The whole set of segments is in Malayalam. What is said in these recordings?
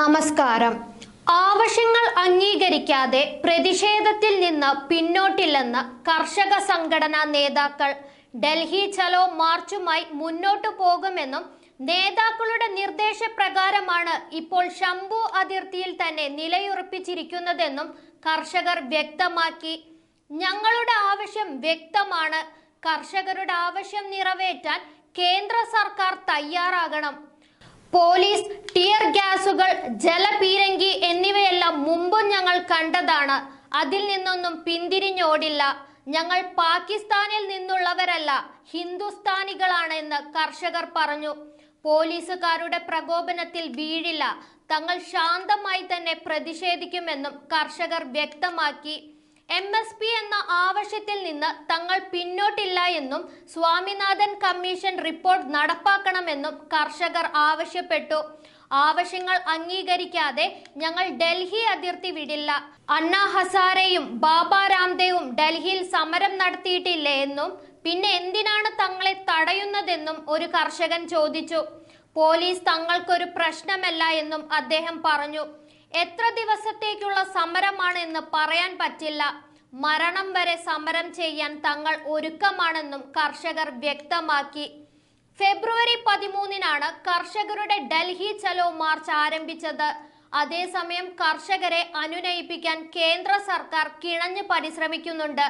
നമസ്കാരം. ആവശ്യങ്ങൾ അംഗീകരിക്കാതെ പ്രതിഷേധത്തിൽ നിന്ന് പിന്നോട്ടില്ലെന്ന് കർഷക സംഘടനാ നേതാക്കൾ. ഡൽഹി ചലോ മാർച്ചുമായി മുന്നോട്ടു പോകുമെന്നും നേതാക്കളുടെ നിർദ്ദേശപ്രകാരമാണ് ഇപ്പോൾ ശംഭു അതിർത്തിയിൽ തന്നെ നിലയുറപ്പിച്ചിരിക്കുന്നതെന്നും കർഷകർ വ്യക്തമാക്കി. ഞങ്ങളുടെ ആവശ്യം വ്യക്തമാണ്. കർഷകരുടെ ആവശ്യം നിറവേറ്റാൻ കേന്ദ്ര സർക്കാർ തയ്യാറാകണം. പോലീസ് ടിയർ ഗ്യാസുകൾ ജലപീരങ്കി എന്നിവയെല്ലാം മുമ്പും ഞങ്ങൾ കണ്ടതാണ്. അതിൽ നിന്നൊന്നും പിന്തിരിഞ്ഞോടില്ല. ഞങ്ങൾ പാകിസ്ഥാനിൽ നിന്നുള്ളവരല്ല ഹിന്ദുസ്ഥാനികളാണ് എന്ന് കർഷകർ പറഞ്ഞു. പോലീസുകാരുടെ പ്രകോപനത്തിൽ വീഴില്ല. തങ്ങൾ ശാന്തമായി തന്നെ പ്രതിഷേധിക്കുമെന്നും കർഷകർ വ്യക്തമാക്കി. എം എസ് പി എന്ന ആവശ്യത്തിൽ നിന്ന് തങ്ങൾ പിന്നോട്ടില്ല എന്നും സ്വാമിനാഥൻ കമ്മീഷൻ റിപ്പോർട്ട് നടപ്പാക്കണമെന്നും കർഷകർ ആവശ്യപ്പെട്ടു. ആവശ്യങ്ങൾ അംഗീകരിക്കാതെ ഞങ്ങൾ ഡൽഹി അതിർത്തി വിടില്ല. അണ്ണാ ഹസാരെയും ബാബ രാംദേവും ഡൽഹിയിൽ സമരം നടത്തിയിട്ടില്ലേ എന്നും പിന്നെ എന്തിനാണ് തങ്ങളെ തടയുന്നതെന്നും ഒരു കർഷകൻ ചോദിച്ചു. പോലീസ് തങ്ങൾക്കൊരു പ്രശ്നമല്ല എന്നും അദ്ദേഹം പറഞ്ഞു. എത്ര ദിവസത്തേക്കുള്ള സമരമാണ് എന്ന് പറയാൻ പറ്റില്ല. മരണം വരെ സമരം ചെയ്യാൻ തങ്ങൾ ഒരുക്കമാണെന്നും കർഷകർ വ്യക്തമാക്കി. ഫെബ്രുവരി പതിമൂന്നിനാണ് കർഷകരുടെ ഡൽഹി ചലോ മാർച്ച് ആരംഭിച്ചത്. അതേസമയം കർഷകരെ അനുനയിപ്പിക്കാൻ കേന്ദ്ര സർക്കാർ കിണഞ്ഞു പരിശ്രമിക്കുന്നുണ്ട്.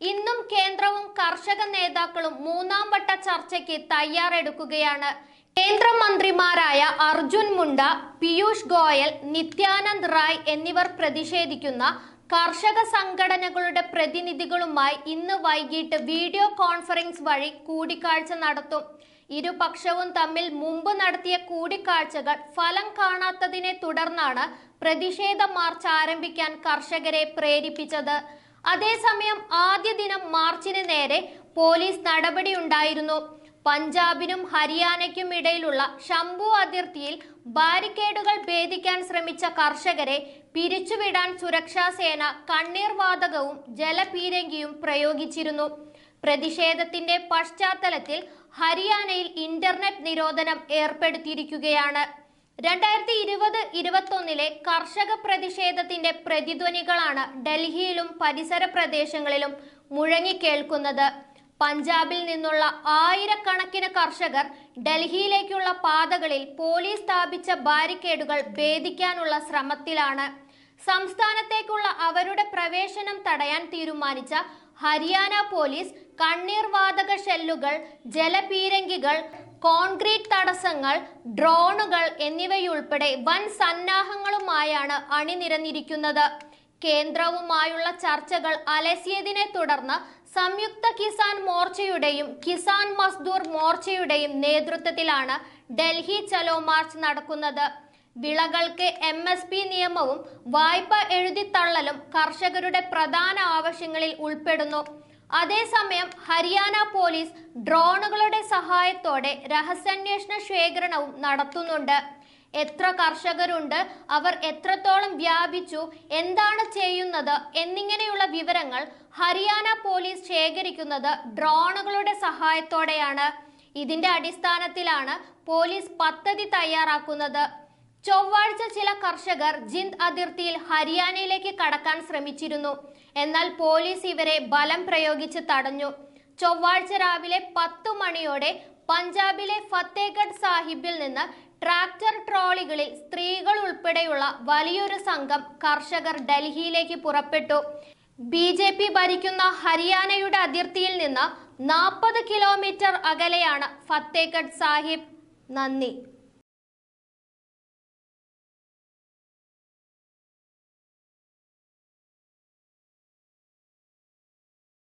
ഇന്നും കേന്ദ്രവും കർഷക നേതാക്കളും മൂന്നാം വട്ട ചർച്ചയ്ക്ക് തയ്യാറെടുക്കുകയാണ്. കേന്ദ്രമന്ത്രിമാരായ അർജുൻ മുണ്ട പീയൂഷ് ഗോയൽ നിത്യാനന്ദ് റായ് എന്നിവർ പ്രതിഷേധിക്കുന്ന കർഷക സംഘടനകളുടെ പ്രതിനിധികളുമായി ഇന്ന് വൈകിട്ട് വീഡിയോ കോൺഫറൻസ് വഴി കൂടിക്കാഴ്ച നടത്തും. ഇരുപക്ഷവും തമ്മിൽ മുമ്പ് നടത്തിയ കൂടിക്കാഴ്ചകൾ ഫലം കാണാത്തതിനെ തുടർന്നാണ് പ്രതിഷേധ മാർച്ച് ആരംഭിക്കാൻ കർഷകരെ പ്രേരിപ്പിച്ചത്. അതേസമയം ആദ്യ ദിനം മാർച്ചിന് നേരെ പോലീസ് നടപടിയുണ്ടായിരുന്നു പഞ്ചാബിനും ഹരിയാനയ്ക്കും ഇടയിലുള്ള ശംഭു അതിർത്തിയിൽ ബാരിക്കേഡുകൾ ഭേദിക്കാൻ ശ്രമിച്ച കർഷകരെ പിരിച്ചുവിടാൻ സുരക്ഷാ സേന കണ്ണീർ വാതകവും ജലപീരങ്കിയും പ്രയോഗിച്ചിരുന്നു. പ്രതിഷേധത്തിന്റെ പശ്ചാത്തലത്തിൽ ഹരിയാനയിൽ ഇന്റർനെറ്റ് നിരോധനം ഏർപ്പെടുത്തിയിരിക്കുകയാണ്. രണ്ടായിരത്തി ഇരുപത് ഇരുപത്തൊന്നിലെ കർഷക പ്രതിഷേധത്തിന്റെ പ്രതിധ്വനികളാണ് ഡൽഹിയിലും പരിസര പ്രദേശങ്ങളിലും മുഴങ്ങിക്കേൾക്കുന്നത് പഞ്ചാബിൽ നിന്നുള്ള ആയിരക്കണക്കിന് കർഷകർ ഡൽഹിയിലേക്കുള്ള പാതകളിൽ പോലീസ് സ്ഥാപിച്ച ബാരിക്കേഡുകൾ ഭേദിക്കാനുള്ള ശ്രമത്തിലാണ്. സംസ്ഥാനത്തേക്കുള്ള അവരുടെ പ്രവേശനം തടയാൻ തീരുമാനിച്ച ഹരിയാന പോലീസ് കണ്ണീർവാതക ഷെല്ലുകൾ ജലപീരങ്കികൾ കോൺക്രീറ്റ് തടസ്സങ്ങൾ ഡ്രോണുകൾ എന്നിവയുൾപ്പെടെ വൻ സന്നാഹങ്ങളുമായാണ് അണിനിരന്നിരിക്കുന്നത്. കേന്ദ്രവുമായുള്ള ചർച്ചകൾ അലസിയതിനെ തുടർന്ന് സംയുക്ത കിസാൻ മോർച്ചയുടെയും കിസാൻ മസ്ദൂർ മോർച്ചയുടെയും നേതൃത്വത്തിലാണ് ഡൽഹി ചലോ മാർച്ച് നടക്കുന്നത്. വിളകൾക്ക് എം എസ് പി നിയമവും വായ്പ എഴുതിത്തള്ളലും കർഷകരുടെ പ്രധാന ആവശ്യങ്ങളിൽ ഉൾപ്പെടുന്നു. അതേസമയം ഹരിയാന പോലീസ് ഡ്രോണുകളുടെ സഹായത്തോടെ രഹസ്യാന്വേഷണ ശേഖരണവും നടത്തുന്നുണ്ട്. എത്ര കർഷകരുണ്ട് അവർ എത്രത്തോളം വ്യാപിച്ചു എന്താണ് ചെയ്യുന്നത് എന്നിങ്ങനെയുള്ള വിവരങ്ങൾ ഹരിയാന പോലീസ് ശേഖരിക്കുന്നത് ഡ്രോണുകളുടെ സഹായത്തോടെയാണ്. ഇതിന്റെ അടിസ്ഥാനത്തിലാണ് പോലീസ് പദ്ധതി തയ്യാറാക്കുന്നത്. ചൊവ്വാഴ്ച ചില കർഷകർ ജിന്ദ് അതിർത്തിയിൽ ഹരിയാനയിലേക്ക് കടക്കാൻ ശ്രമിച്ചിരുന്നു. എന്നാൽ പോലീസ് ഇവരെ ബലം പ്രയോഗിച്ച് തടഞ്ഞു. ചൊവ്വാഴ്ച രാവിലെ പത്തു മണിയോടെ പഞ്ചാബിലെ ഫത്തേഗഡ് സാഹിബിൽ നിന്ന് ട്രാക്ടർ ട്രോളികളിൽ സ്ത്രീകൾ ഉൾപ്പെടെയുള്ള വലിയൊരു സംഘം കർഷകർ ഡൽഹിയിലേക്ക് പുറപ്പെട്ടു. ബി ജെ പി ഭരിക്കുന്ന ഹരിയാനയുടെ അതിർത്തിയിൽ നിന്ന് നാൽപ്പത് കിലോമീറ്റർ അകലെയാണ് ഫത്തേഗഡ് സാഹിബ്. നന്ദി.